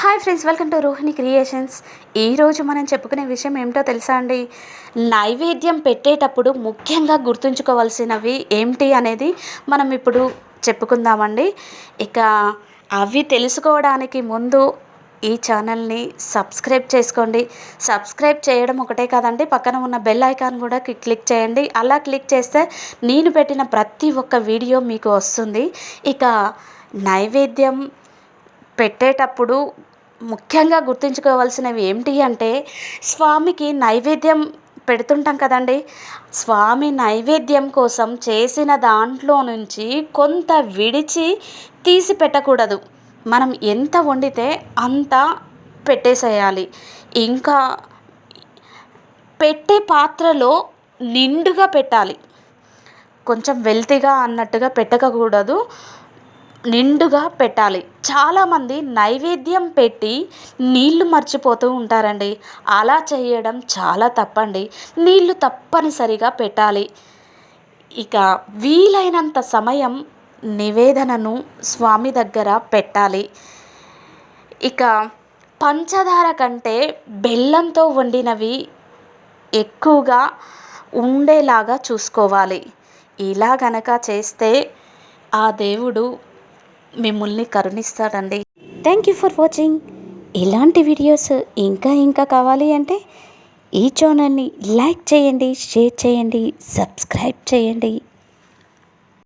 Hi friends welcome to Rohini creations. ఈరోజు మనం చెప్పుకునే విషయం ఏమిటో తెలుసా అండి? నైవేద్యం పెట్టేటప్పుడు ముఖ్యంగా గుర్తుంచుకోవాల్సినవి ఏమిటి అనేది మనం ఇప్పుడు చెప్పుకుందామండి. ఇక అవి తెలుసుకోవడానికి ముందు ఈ ఛానల్ని సబ్స్క్రైబ్ చేసుకోండి. సబ్స్క్రైబ్ చేయడం ఒకటే కాదండి పక్కన ఉన్న బెల్ ఐకాన్ కూడా క్లిక్ చేయండి. అలా క్లిక్ చేస్తే నేను పెట్టిన ప్రతి ఒక్క వీడియో మీకు వస్తుంది. ఇక నైవేద్యం పెట్టేటప్పుడు ముఖ్యంగా గుర్తుంచుకోవాల్సినవి ఏమిటి అంటే స్వామికి నైవేద్యం పెడుతుంటాం కదండి. స్వామి నైవేద్యం కోసం చేసిన దాంట్లో నుంచి కొంత విడిచి తీసి పెట్టకూడదు. మనం ఎంత వండితే అంత పెట్టేసేయాలి. ఇంకా పెట్టే పాత్రలో నిండుగా పెట్టాలి. కొంచెం వెల్తిగా అన్నట్టుగా పెట్టకూడదు. నిండుగా పెట్టాలి. చాలామంది నైవేద్యం పెట్టి నీళ్ళు మర్చిపోతూ ఉంటారండి. అలా చేయడం చాలా తప్పండి. నీళ్ళు తప్పనిసరిగా పెట్టాలి. ఇక వీలైనంత సమయం నివేదనను స్వామి దగ్గర పెట్టాలి. ఇక పంచదార కంటే బెల్లంతో వండినవి ఎక్కువగా ఉండేలాగా చూసుకోవాలి. ఇలా గనక చేస్తే ఆ దేవుడు మిమ్మల్ని కరుణిస్తాడండి. థ్యాంక్ యూ ఫర్ వాచింగ్ ఇలాంటి వీడియోస్ ఇంకా ఇంకా కావాలి అంటే ఈ ఛానల్ని లైక్ చేయండి షేర్ చేయండి సబ్స్క్రైబ్ చేయండి.